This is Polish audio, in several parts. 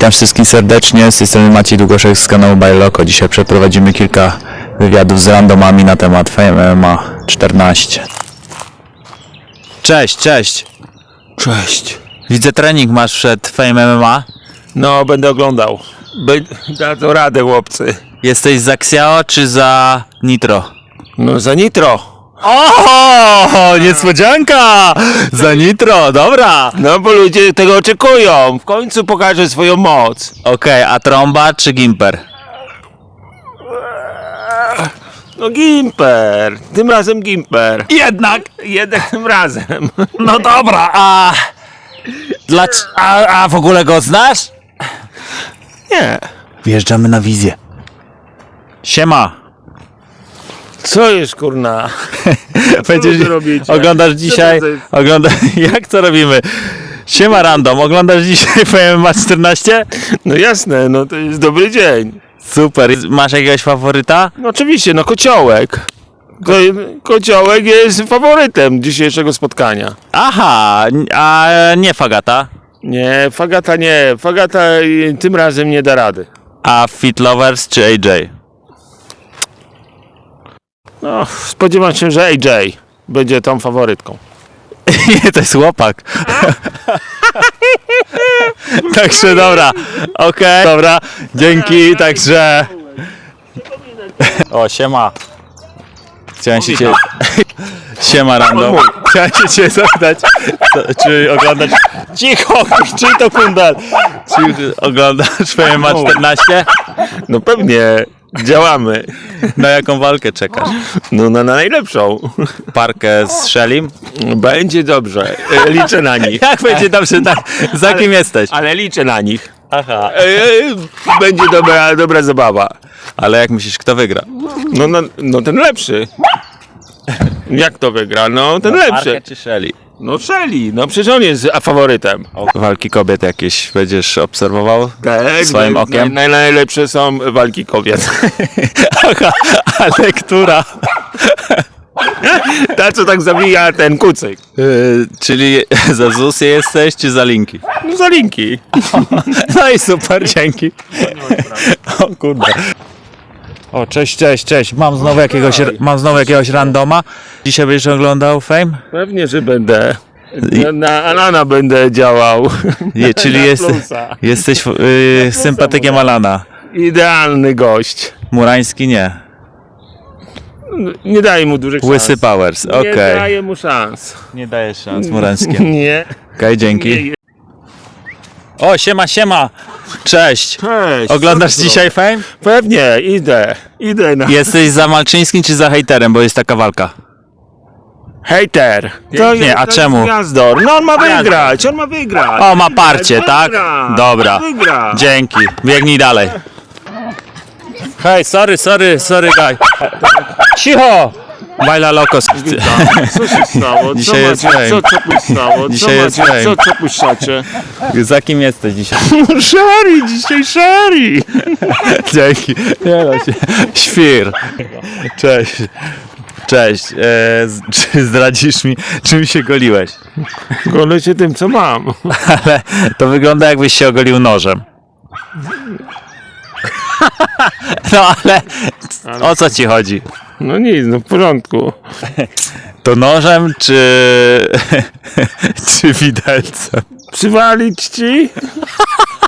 Witam wszystkich serdecznie, z tej strony Maciej Długoszek z kanału Bajloko. Dzisiaj przeprowadzimy kilka wywiadów z randomami na temat Fame MMA 14. Cześć, cześć. Cześć. Widzę trening masz przed Fame MMA. No, będę oglądał. Be- da to radę, chłopcy. Jesteś za Xiao czy za Nitro? No, za nitro. O, niespodzianka! Za Nitro, dobra. No, bo ludzie tego oczekują. W końcu pokażę swoją moc. Okej, a trąba czy Gimper? No, Gimper. Tym razem Gimper. Jednak. Jednak tym razem. No dobra, a... Dla... A, a w ogóle go znasz? Nie. Wjeżdżamy na wizję. Siema. Co jest, kurna? Będziesz, wy robicie? oglądasz dzisiaj, to jest? ogląda, jak to robimy? Siema random, oglądasz dzisiaj FMA 14? No jasne, no to jest dobry dzień. Super, masz jakiegoś faworyta? No oczywiście, no kociołek. Ko- kociołek jest faworytem dzisiejszego spotkania. Aha, a nie Fagata? Nie, Fagata nie. Fagata y, tym razem nie da rady. A Fit Lovers czy AJ? No, spodziewam się, że AJ będzie tą faworytką. Nie, to jest chłopak. Także dobra, okej, dobra, dzięki, także... O, siema. Chciałem się cię... Siema random. Chciałem się cię zapytać, co, czy oglądasz... Cicho, czy to kundal? Czy oglądasz FMA 14? No pewnie, działamy. Na jaką walkę czekasz? No na, na najlepszą. Parkę z Shellim? Będzie dobrze. E, Liczę na nich. Jak będzie dobrze, tak, za kim jesteś? Ale liczę na nich. Aha. E, e, Będzie dobra, dobra zabawa. Ale jak myślisz, kto wygra? No, no, no ten lepszy. Jak to wygra? No ten lepszy. Parkę czy Shelly? No Shelly, no przecież on jest a, faworytem. Walki kobiet jakieś będziesz obserwował? Tak, Swoim naj- okiem? Naj, najlepsze są walki kobiet. Aha, ale która? Ta co tak zabija ten kucyk. Yy, czyli za Zusy jesteś, czy za Linki? No za linki. No i super, dzięki. O kurde. O, cześć, cześć, cześć. Mam znowu jakiegoś, mam znowu jakiegoś randoma. Dzisiaj będziesz oglądał Fame? Pewnie, że będę. Na, na Alana będę działał. Czyli Na jest, plusa. jesteś yy, sympatykiem Alana. Idealny gość. Murański nie. Nie daje mu dużych Łysy szans. Powers, Nie okej. daje mu szans. Nie dajesz szans Murańskim. Nie. Okej, dzięki. Nie. O, siema, siema. Cześć. Cześć. Oglądasz co ty dzisiaj Fame? Pewnie, idę. Idę na Jesteś za Malczyńskim czy za hejterem, bo jest taka walka? hater. Nie, a to czemu? Jest gwiazdor. No on ma wygrać, on ma wygrać. O, ma parcie, tak? Wygra. Dobra. Wygra. Dzięki. Biegnij dalej. Hej, sorry, sorry, sorry, guy. Cicho! Bajla Lokos. Co się stało? Dzisiaj co jest macie? fame. Co, co puszczało? Dzisiaj co jest macie? fame. Co, co puszczacie? Za kim jesteś dzisiaj? Sherry, dzisiaj Sherry. Dzięki. Nie no się. Świr. Cześć. Cześć. E, z- czy zdradzisz mi, czym się goliłeś? Golę się tym, co mam. Ale to wygląda jakbyś się ogolił nożem. No ale o co ci chodzi? No nic, no w porządku. To nożem czy czy widelcem? Przywalić ci?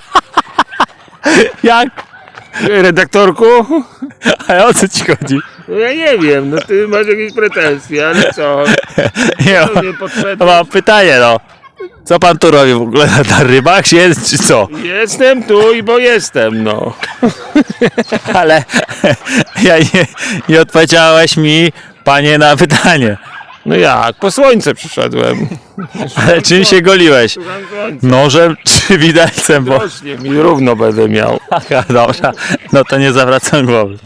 Jak? Redaktorku? Ale o co ci chodzi? No ja nie wiem, no ty masz jakieś pretensje, ale co? Nie, To nie podszedł. mam pytanie no. Co pan tu robi w ogóle na, rybach jest czy co? Jestem tu i bo jestem, no. Ale ja nie, nie odpowiedziałeś mi panie na pytanie. No jak? Po słońce przyszedłem. Ale czym się goliłeś? Szukam słońca. Nożem czy widelcem? Bo... Rośnie mi równo będę miał. Aha, dobra. No to nie zawracam głowy.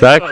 Tak?